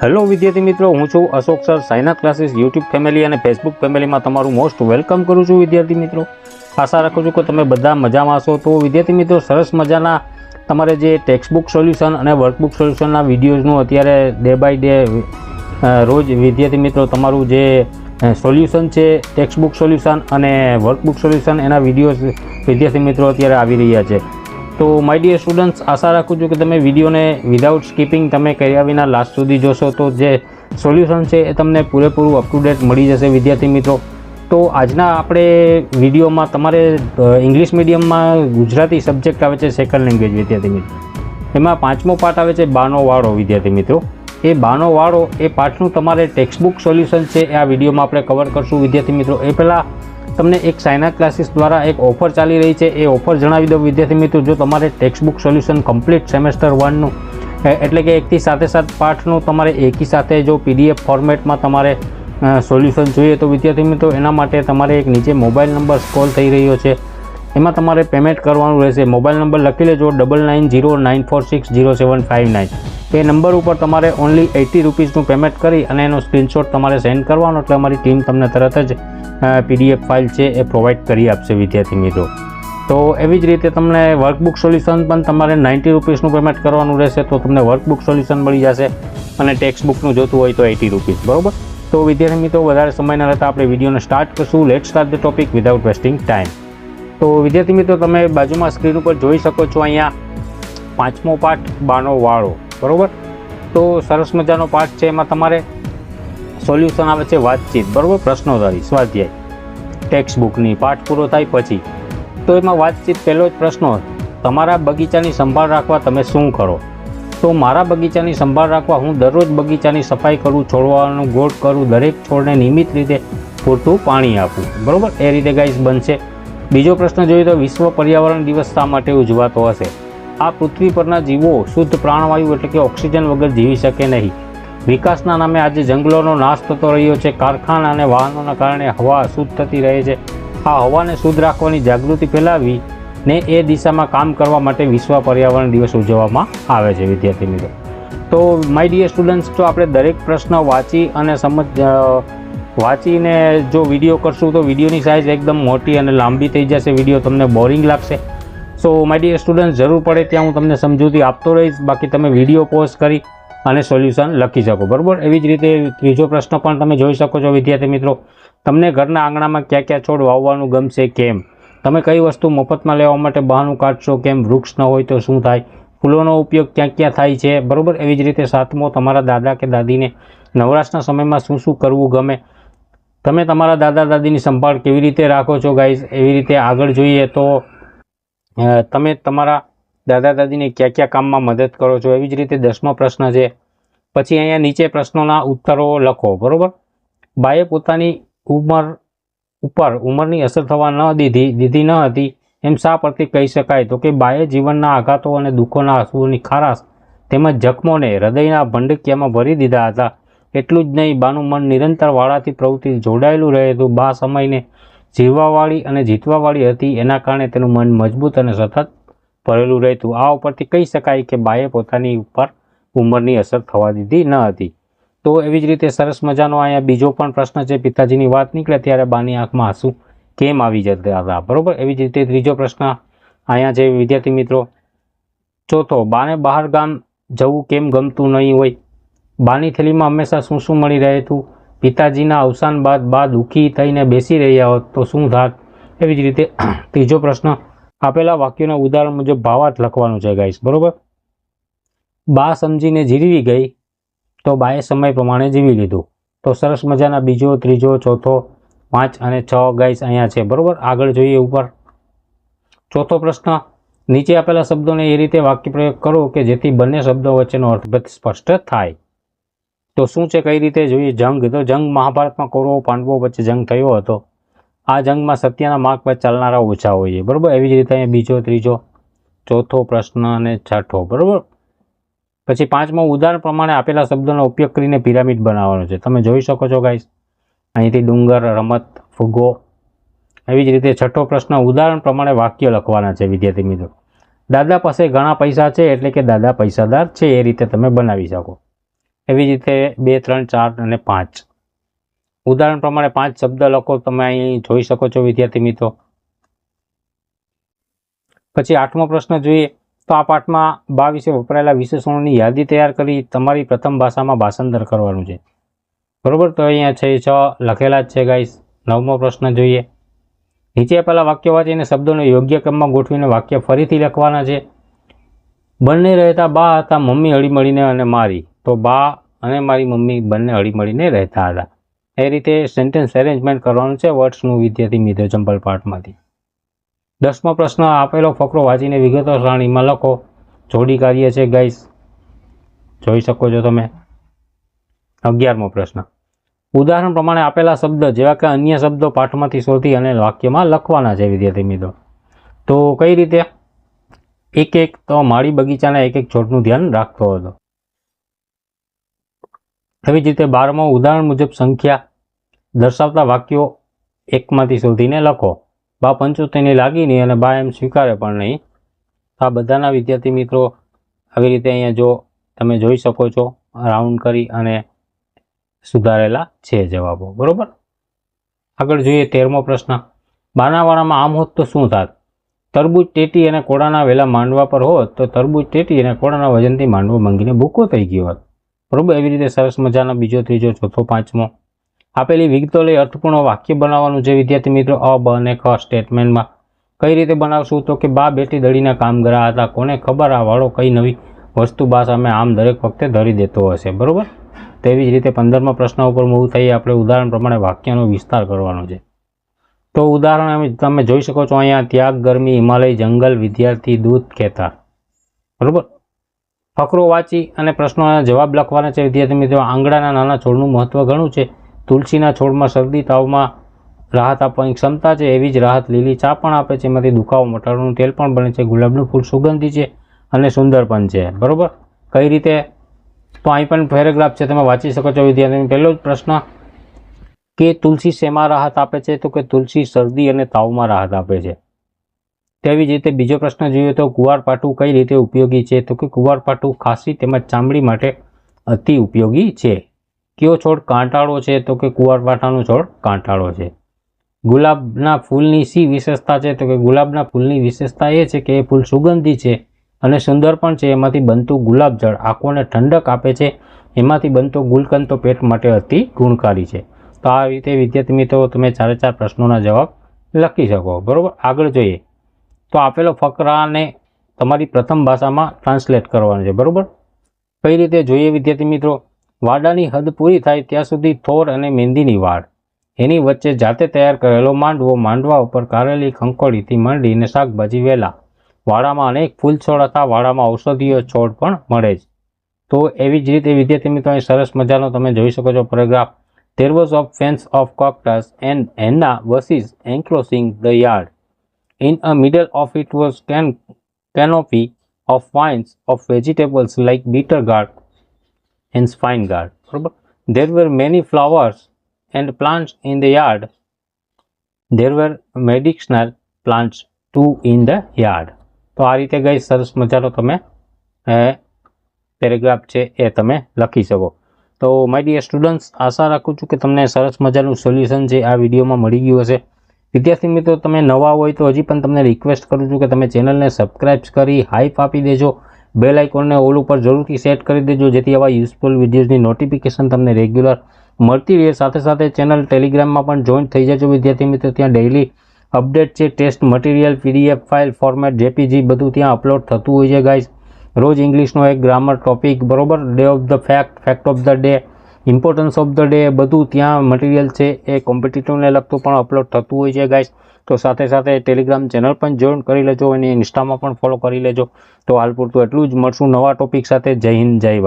Hello વિદ્યાર્થી મિત્રો. હું છું Ashok sir. Sayana classes YouTube family અને ફેસબુક ફેમિલીમાં તમારું મોસ્ટ વેલકમ કરું છું, વિદ્યાર્થી મિત્રો. આશા રાખું છું કે તમે બધા મજામાં હશો. તો વિદ્યાર્થી મિત્રો, સરસ મજાના તમારે જે ટેક્સ્ટબુક સોલ્યુશન અને વર્કબુક સોલ્યુશનના વિડીયોઝનું અત્યારે ડે બાય ડે રોજ વિદ્યાર્થી મિત્રો તમારું જે સોલ્યુશન છે ટેક્સ્ટબુક સોલ્યુશન અને વર્કબુક સોલ્યુશન એના વિડીયોઝ વિદ્યાર્થી મિત્રો અત્યારે આવી રહ્યા છે. તો માય ડિયર સ્ટુડન્ટ્સ આશા રાખું છું કે તમે વિડીયોને વિધાઉટ સ્કીપિંગ તમે કર્યા વિના લાસ્ટ સુધી જોશો તો જે સોલ્યુશન છે એ તમને પૂરેપૂરું અપ ટુ ડેટ મળી જશે, વિદ્યાર્થી મિત્રો. તો, આજના આપણે વિડીયોમાં તમારે ઇંગ્લિશ મીડિયમમાં ગુજરાતી સબ્જેક્ટ આવે છે સેકન્ડ લેંગ્વેજ વિદ્યાર્થી મિત્રો. એમાં પાંચમો પાઠ આવે છે બાનો વાળો, વિદ્યાર્થી મિત્રો. એ બાનો વાળો એ પાઠનું તમારે ટેક્સ્ટબુક સોલ્યુશન છે એ આ વિડીયોમાં આપણે કવર કરશું, વિદ્યાર્થી મિત્રો. એ પહેલાં તમને એક સાયના ક્લાસીસ દ્વારા એક ઓફર ચાલી રહી છે. એ ઓફર જણાવી દો વિદ્યાર્થી મિત્રો, જો તમારે ટેક્સ્ટબુક સોલ્યુશન કમ્પ્લીટ સેમેસ્ટર વનનું એટલે કે એકથી સાથે સાત પાઠનું તમારે એકી સાથે જો પીડીએફ ફોર્મેટમાં તમારે સોલ્યુશન જોઈએ તો વિદ્યાર્થી મિત્રો, એના માટે તમારે એક નીચે મોબાઈલ નંબર સ્કોલ થઈ રહ્યો છે. એમાં તમારે પેમેન્ટ કરવાનું રહેશે. મોબાઈલ નંબર લખી લેજો double nine zero nine four six zero seven five nine એ નંબર ઉપર તમારે ઓનલી એટી રૂપીઝનું પેમેન્ટ કરી અને એનો સ્ક્રીનશોટ તમારે સેન્ડ કરવાનો. એટલે અમારી ટીમ તમને તરત જ પીડીએફ ફાઇલ છે એ પ્રોવાઈડ કરી આપશે વિદ્યાર્થી મિત્રો. તો એવી જ રીતે તમને વર્કબુક સોલ્યુશન પણ તમારે નાઇન્ટી રૂપીસનું પેમેન્ટ કરવાનું રહેશે તો તમને વર્કબુક સોલ્યુશન મળી જશે અને ટેક્સ્ટ બુકનું જોતું હોય તો એટી રૂપીઝ બરાબર? તો વિદ્યાર્થી મિત્રો, વધારે સમય ન રહેતા આપણે વિડીયોને સ્ટાર્ટ કરશું. Let start the topic without wasting time તો વિદ્યાર્થી મિત્રો, તમે બાજુમાં સ્ક્રીન ઉપર જોઈ શકો છો અહીંયા પાંચમો પાઠ, બાનો વાળો, બરાબર? તો સરસ મજાનો પાઠ છે. એમાં તમારે સોલ્યુશન આવે છે વાતચીત, બરાબર? પ્રશ્નોધારી સ્વાધ્યાય ટેક્સ્ટ બુકની પાઠ પૂરો થાય પછી. તો એમાં વાતચીત પહેલો જ પ્રશ્ન તમારા બગીચાની સંભાળ રાખવા તમે શું કરો? તો મારા બગીચાની સંભાળ રાખવા હું દરરોજ બગીચાની સફાઈ કરું, છોડવાનું ગોળ કરું, દરેક છોડને નિયમિત રીતે પૂરતું પાણી આપું. બરાબર? એ રીતે ગાઈસ બનશે. બીજો પ્રશ્ન જોઈએ તો વિશ્વ પર્યાવરણ દિવસ શા માટે ઉજવાતો હશે? આ પૃથ્વી પરના જીવો શુદ્ધ પ્રાણવાયુ એટલે કે ઓક્સિજન વગર જીવી શકે નહીં. વિકાસના નામે આજે જંગલોનો નાશ થતો રહ્યો છે. કારખાના અને વાહનોના કારણે હવા શુદ્ધ થતી રહે છે. આ હવાને શુદ્ધ રાખવાની જાગૃતિ ફેલાવી ને એ દિશામાં કામ કરવા માટે વિશ્વ પર્યાવરણ દિવસ ઉજવવામાં આવે છે, વિદ્યાર્થી મિત્રો. તો માય ડિયર સ્ટુડન્ટ્સ તો આપણે દરેક પ્રશ્ન વાંચી અને સમજ વાંચીને જો વીડિયો કરશું તો વિડીયોની સાઇઝ એકદમ મોટી અને લાંબી થઈ જશે. વીડિયો તમને બોરિંગ લાગશે. સો માય ડિયર સ્ટુડન્ટ જરૂર પડે ત્યાં હું તમને સમજૂતી આપતો રહીશ. બાકી તમે વીડિયો પોઝ કરી અને સોલ્યુશન લખી શકો. બરાબર? એવી જ રીતે ત્રીજો પ્રશ્ન પણ તમે જોઈ શકો છો, વિદ્યાર્થી મિત્રો. તમને ઘરના આંગણામાં ક્યાં ક્યાં છોડ વાવવાનું ગમશે, કેમ? તમે કઈ વસ્તુ મફતમાં લેવા માટે બહાનું કાઢશો, કેમ? વૃક્ષ ન હોય તો શું થાય? ફૂલોનો ઉપયોગ ક્યાં ક્યાં થાય છે? બરાબર? એવી જ રીતે સાતમો તમારા દાદા કે દાદીને નવરાશના સમયમાં શું શું કરવું ગમે? તમે તમારા દાદા દાદીની સંભાળ કેવી રીતે રાખો છો ગાઈઝ એવી રીતે આગળ જોઈએ તો તમે તમારા દાદા દાદીને કયા કયા કામમાં મદદ કરો છો? એવી જ રીતે દસમો પ્રશ્ન છે. પછી અહીંયા નીચે પ્રશ્નોના ઉત્તરો લખો, બરાબર? બાએ પોતાની ઉંમર ઉપર ઉંમરની અસર થવા ન દીધી દીધી ન હતી, એમ શા પરથી કહી શકાય? તો કે બાએ જીવનના આઘાતો અને દુઃખોના આંસુઓની ખારાશ તેમજ જખમોને હૃદયના ભંડકિયામાં ભરી દીધા હતા. એટલું જ નહીં, બાનું મન નિરંતર વાળાથી પ્રવૃત્તિ જોડાયેલું રહે હતું બા સમયને જીવવાવાળી અને જીતવાવાળી હતી. એના કારણે તેનું મન મજબૂત અને સતત ભરેલું રહેતું. આ ઉપરથી કહી શકાય કે બાએ પોતાની ઉપર ઉંમરની અસર થવા દીધી ન હતી. તો એવી જ રીતે સરસ મજાનો અહીંયા બીજો પણ પ્રશ્ન છે. પિતાજીની વાત નીકળે ત્યારે બાની આંખમાં આંસુ કેમ આવી જતા? હતા બરાબર? એવી જ રીતે ત્રીજો પ્રશ્ન અહીંયા છે વિદ્યાર્થી મિત્રો, ચોથો, બાને બહાર ગામ જવું કેમ ગમતું નહીં હોય? બાની થેલીમાં હંમેશા શું શું મળી રહે હતું? પિતાજીના અવસાન બાદ બા દુઃખી થઈને બેસી રહ્યા હોત તો શું થાત? એવી જ રીતે ત્રીજો પ્રશ્ન આપેલા વાક્યોના ઉદાહરણ મુજબ ભાવાર્થ લખવાનું છે ગાઈશ બરાબર? બા સમજીને જીરવી ગઈ તો બાએ સમય પ્રમાણે જીવી લીધું. તો સરસ મજાના બીજો, ત્રીજો, ચોથો, પાંચ અને છ ગાઈસ અહીંયા છે. બરાબર? આગળ જોઈએ ઉપર. ચોથો પ્રશ્ન, નીચે આપેલા શબ્દોને એ રીતે વાક્ય પ્રયોગ કરો કે જેથી બંને શબ્દો વચ્ચેનો અર્થભેદ સ્પષ્ટ થાય. તો શું છે, કઈ રીતે જોઈએ જંગ? તો જંગ મહાભારતમાં કૌરવો પાંડવો વચ્ચે જંગ થયો હતો. આ જંગમાં સત્યના માર્ગ પર ચાલનારા ઓછા હોય છે બરાબર? એવી જ રીતે અહીંયા બીજો, ત્રીજો, ચોથો પ્રશ્ન અને છઠ્ઠો. બરાબર? પછી પાંચમો, ઉદાહરણ પ્રમાણે આપેલા શબ્દોનો ઉપયોગ કરીને પિરામિડ બનાવવાનો છે. તમે જોઈ શકો છો ગાઈસ અહીંથી ડુંગર, રમત ફુગ્ગો એવી જ રીતે છઠ્ઠો પ્રશ્ન, ઉદાહરણ પ્રમાણે વાક્ય લખવાના છે, વિદ્યાર્થી મિત્રો. દાદા પાસે ઘણા પૈસા છે, એટલે કે દાદા પૈસાદાર છે, એ રીતે તમે બનાવી શકો. એવી જ રીતે બે, ત્રણ, ચાર અને પાંચ. ઉદાહરણ પ્રમાણે પાંચ શબ્દ લખો, તમે અહીં જોઈ શકો છો, વિદ્યાર્થી મિત્રો. પછી આઠમો પ્રશ્ન જોઈએ, તો આ પાઠમાં બા વિશે વપરાયેલા વિશેષણોની યાદી તૈયાર કરી તમારી પ્રથમ ભાષામાં ભાષાંતર કરવાનું છે. બરોબર? તો અહીંયા છે, છ લખેલા જ છે ગાઈસ નવમો પ્રશ્ન જોઈએ. નીચે આપેલા વાક્ય વાંચીને શબ્દોને યોગ્ય ક્રમમાં ગોઠવીને વાક્ય ફરીથી લખવાના છે. બંને રહેતા બા હતા મમ્મી હળીમળીને અને મારી. તો બા અને મારી મમ્મી બંને હળીમળીને રહેતા હતા. એ રીતે સેન્ટેન્સ એરેન્જમેન્ટ કરવાનું છે વર્ડ્સનું વિદ્યાર્થી મિત્રો ચંપલ પાઠમાંથી. દસમો પ્રશ્ન આપેલો ફકરો વાંચીને વિગતો શ્રેણીમાં લખો. જોડી કાર્ય છે ગાઈસ જોઈ શકો છો તમે. અગિયારમો પ્રશ્ન. ઉદાહરણ પ્રમાણે આપેલા શબ્દ જેવા કે અન્ય શબ્દો પાઠમાંથી શોધી અને વાક્યમાં લખવાના છે વિદ્યાર્થી મિત્રો. તો કઈ રીતે? એક એક તો માળી બગીચાના એક એક છોડનું ધ્યાન રાખતો હતો. એવી જ રીતે બારમો ઉદાહરણ મુજબ સંખ્યા દર્શાવતા વાક્યો એકમાંથી શોધીને લખો. બા પંચોતેરની લાગી નહીં અને બા એમ સ્વીકારે પણ નહીં. આ બધાના વિદ્યાર્થી મિત્રો, આવી રીતે અહીંયા જો તમે જોઈ શકો છો, રાઉન્ડ કરી અને સુધારેલા છે જવાબો. બરાબર? આગળ જોઈએ તેરમો પ્રશ્ન. બાનાવાળામાં આમ હોત તો શું થાત? તરબૂચ, ટેટી અને કોળાના વેલા માંડવા પર હોત તો તરબૂચ, ટેટી અને કોળાના વજનથી માંડવો મંગીને ભૂકો થઈ ગયો હોત. બરોબર? એવી રીતે સરસ મજાનો બીજો, ત્રીજો, ચોથો, પાંચમો. આપેલી વિગતો લઈ અર્થપૂર્ણ વાક્ય બનાવવાનું છે વિદ્યાર્થી મિત્રો અ, બ અને ખ સ્ટેટમેન્ટમાં કઈ રીતે બનાવશું તો કે બા બેટી દળીના કામ કામગરા હતા, કોને ખબર આ વાળો કઈ નવી વસ્તુ બા સામે આમ દરેક વખતે ધરી દેતો હશે, બરોબર? તેવી જ રીતે પંદરમા પ્રશ્ન ઉપર મૂવ થઈ આપણે ઉદાહરણ પ્રમાણે વાક્યનો વિસ્તાર કરવાનો છે. તો ઉદાહરણ તમે જોઈ શકો છો અહીંયા, ત્યાગ ગરમી હિમાલય જંગલ વિદ્યાર્થી દૂધ કહેતા. બરોબર? ફકરો વાંચી અને પ્રશ્નોના જવાબ લખવાના છે. વિદ્યાર્થી મિત્રો, આંગળાના નાના છોડનું મહત્વ ઘણું છે. તુલસીના છોડમાં શરદી, તાવમાં રાહત આપવાની ક્ષમતા છે. એવી જ રાહત લીલી ચા પણ આપે છે. એમાંથી દુખાવો મટાડવાનું તેલ પણ બને છે. ગુલાબનું ફૂલ સુગંધી છે અને સુંદર પણ છે. બરાબર? કઈ રીતે? તો અહીં પણ પેરેગ્રાફ છે. તમે વાંચી શકો છો. વિદ્યાર્થી પહેલો જ પ્રશ્ન. કે તુલસી શેમાં રાહત આપે છે? તો કે તુલસી શરદી અને તાવમાં રાહત આપે છે. તેવી જ રીતે બીજો પ્રશ્ન જોઈએ તો કુવારપાટું કઈ રીતે ઉપયોગી છે? તો કે કુવારપાટું ખાંસી તેમજ ચામડી માટે અતિ ઉપયોગી છે. કયો છોડ કાંટાળો છે? તો કે કુવારપાટાનો છોડ કાંટાળો છે. ગુલાબના ફૂલની સી વિશેષતા છે? તો કે ગુલાબના ફૂલની વિશેષતા એ છે કે એ ફૂલ સુગંધી છે અને સુંદર પણ છે. એમાંથી બનતું ગુલાબજળ આંખોને ઠંડક આપે છે. એમાંથી બનતો ગુલકંદ તો પેટ માટે અતિ ગુણકારી છે. તો આ રીતે વિદ્યાર્થી મિત્રો, તમે ચારે ચાર પ્રશ્નોના જવાબ લખી શકો. બરાબર? આગળ જોઈએ. તો આપેલો ફકરાને તમારી પ્રથમ ભાષામાં ટ્રાન્સલેટ કરવાનો છે, બરાબર? કઈ રીતે જોઈએ વિદ્યાર્થી મિત્રો? વાડાની હદ પૂરી થાય ત્યાં સુધી થોર અને મહેંદીની વાડ એની વચ્ચે જાતે તૈયાર કરેલો માંડવો માંડવા ઉપર કારેલી ખંકોળીથી માંડીને શાકભાજી વેલા. વાડામાં અનેક ફૂલ છોડ હતા, વાડામાં ઔષધીય છોડ પણ મળે છે તો એવી જ રીતે વિદ્યાર્થી મિત્રો, અહીં સરસ મજાનો તમે જોઈ શકો છો paragraph there was of fence of cactus and henna verses enclosing the. In a middle of it was can canopy of vines of vegetables like bitter gourd and spine gourd. There were many flowers and plants in the yard. There were medicinal plants too in the yard. તો આ રીતે ગઈ સરસ મજાનો તમે paragraph છે એ તમે લખી શકો તો માય ડિયર સ્ટુડન્ટ્સ આશા રાખું છું કે તમને સરસ મજાનું સોલ્યુશન છે આ વિડીયોમાં મળી ગયું હશે વિદ્યાર્થી મિત્રો, તમે નવા હોય તો હજી પણ તમને રિક્વેસ્ટ કરું છું કે તમે ચેનલને સબસ્ક્રાઇબ કરી હાઈપ આપી દેજો. બેલ આઇકોનને ઓલ ઉપર જરૂરથી સેટ કરી દેજો, જેથી આવા યુઝફુલ વિડીયોઝની નોટિફિકેશન તમને રેગ્યુલર મળતી રહે. સાથે સાથે ચેનલ ટેલિગ્રામમાં પણ જોઈન થઈ જજો વિદ્યાર્થી મિત્રો. ત્યાં ડેઇલી અપડેટ છે test material PDF file format JPG બધું ત્યાં અપલોડ થતું હોય છે ગાઈઝ રોજ ઇંગ્લિશનો એક ગ્રામર ટોપિક બરોબર? Day of the fact fact of the day importance of the day બધું ત્યાં મટીરિયલ છે, એ કોમ્પિટિટિવને લગતું પણ અપલોડ થતું હોય છે ગાઈસ તો સાથે સાથે ટેલિગ્રામ ચેનલ પણ જોઈન કરી લેજો અને ઇન્સ્ટામાં પણ ફોલો કરી લેજો. તો હાલ પૂરતું એટલું જ. મળશું નવા ટોપિક સાથે. જય હિન્દ, જય ભારત.